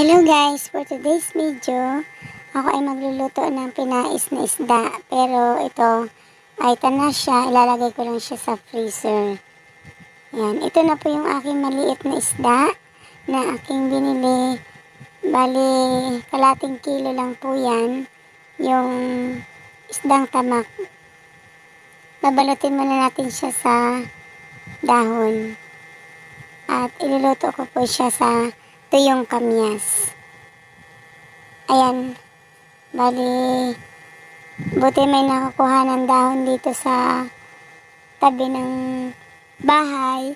Hello guys, for today's video, ako ay magluluto ng pinais na isda. Pero ito, ay na siya, ilalagay ko lang siya sa freezer. Yan, ito na po yung aking maliit na isda na aking binili. Bali, kalating kilo lang po yan. Yung isdang tamak. Babalutin muna natin siya sa dahon. At iluluto ko po siya sa tuyong kamyas. Ayan. Bali, buti may nakakuha ng dahon dito sa tabi ng bahay.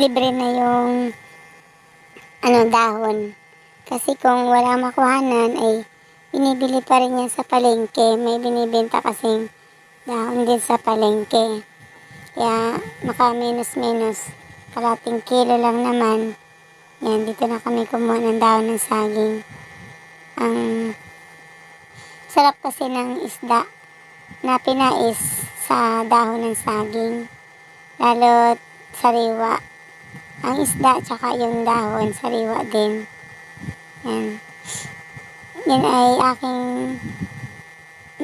Libre na yung ano dahon. Kasi kung wala makuhanan ay binibili pa rin yan sa palengke. May binibenta kasing dahon din sa palengke. Kaya maka minus-minus. Kalating kilo lang naman. Yan, dito na kami kumuha ng dahon ng saging. Ang sarap kasi ng isda na pinais sa dahon ng saging. Lalo sariwa. Ang isda tsaka yung dahon sariwa din. Yan. Yan ay aking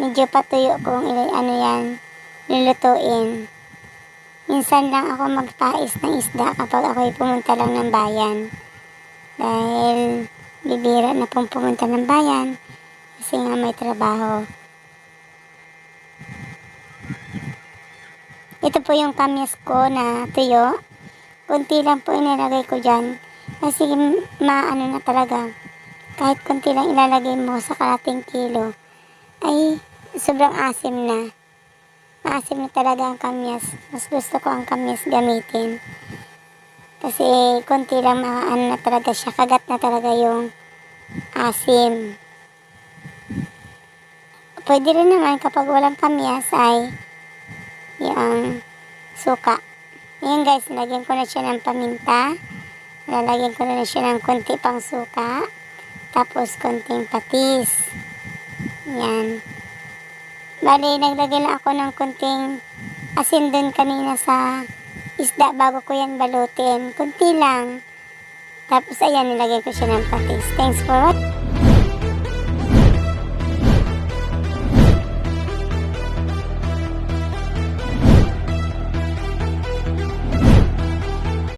medyo patuyo kung ano yan lulutuin. Minsan lang ako magpais ng isda kapag ako'y pumunta lang ng bayan. Dahil bibira na pong pumunta ng bayan kasi nga may trabaho. Ito po yung kamyas ko na tuyo. Kunti lang po inilagay ko dyan. Kasi maano na talaga. Kahit kunti lang ilalagay mo sa kalating kilo. Ay sobrang asim na. Maasim na talaga ang kamyas. Mas gusto ko ang kamyas gamitin. Kasi konti lang maano na talaga siya. Kagat na talaga yung asim. Pwede rin naman kapag walang kamyas ay yung suka. Ngayon guys, lagyan ko na siya ng paminta. Lalagyan ko na siya ng konti pang suka. Tapos konting patis. Yan. Bali, naglagay lang ako ng kunting asin dun kanina sa isda bago ko yan balutin. Kunti lang. Tapos ayan, nilagay ko siya ng patis. Thanks for watching.